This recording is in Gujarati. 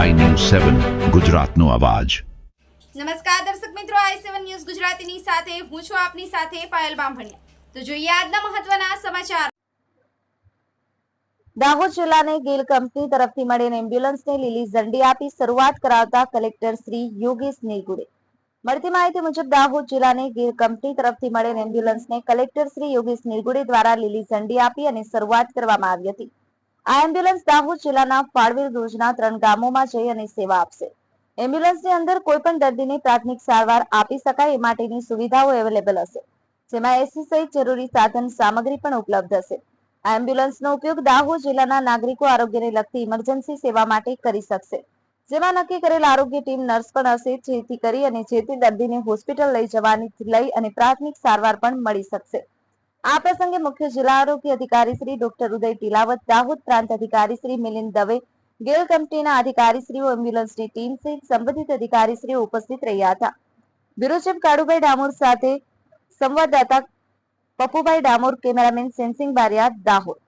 સેવન ગુજરાતનો અવાજ. નમસ્કાર દર્શક મિત્રો આઈ સેવન ન્યૂઝ ગુજરાતીની સાથે હું છું આપની સાથે પાયલ બામભણિયા. તો જોઈએ આજના મહત્વના સમાચાર. દાહોદ જિલ્લાને ગેલ કંપની તરફથી મળેલ એમ્બ્યુલન્સને લીલી ઝંડી આપી શરૂઆત કરાવતા કલેક્ટર શ્રી યોગેશ નીલગુડે. મળતી માહિતી મુજબ દાહોદ જિલ્લાને ગેલ કંપની તરફથી મળેલ એમ્બ્યુલન્સને કલેક્ટર શ્રી યોગેશ નિગુડે દ્વારા લીલી ઝંડી આપી અને શરૂઆત કરવામાં આવી હતી. આ એમ્બ્યુલન્સ દાહોદ જિલ્લાના ફાળવેલ રોજના ત્રણ ગામોમાં જઈ અને સેવા આપશે. એમ્બ્યુલન્સની અંદર કોઈ પણ દર્દીને પ્રાથમિક સારવાર આપી શકાય એ માટેની સુવિધાઓ અવેલેબલ હશે. જેમાં એસી સહિત જરૂરી સાધન સામગ્રી પણ ઉપલબ્ધ હશે. આ એમ્બ્યુલન્સનો ઉપયોગ દાહોદ જિલ્લાના નાગરિકો આરોગ્યને લગતી ઇમરજન્સી સેવા માટે કરી શકશે. જેમાં નક્કી કરેલ આરોગ્ય ટીમ નર્સ પણ હશે, જેથી કરી અને જે તે દર્દીને હોસ્પિટલ લઈ જવાની, લઈ અને પ્રાથમિક સારવાર પણ મળી શકશે. આ પ્રસંગે મુખ્ય જિલ્લા આરોગ્ય અધિકારી શ્રી ડોક્ટર ઉદય ટીલાવત, દાહોદ પ્રાંત અધિકારી શ્રી મિલિંદ દવે, ગેલ અધિકારી અધિકારીશ્રીઓ, એમ્બ્યુલન્સની ટીમ સહિત સંબંધિત અધિકારીશ્રીઓ ઉપસ્થિત રહ્યા હતા. બિરુચેમ કાળુભાઈ ડામોર સાથે સંવાદદાતા પપુભાઈ ડામોર, કેમેરામેન સેન્સિંગ બારિયા, દાહોદ.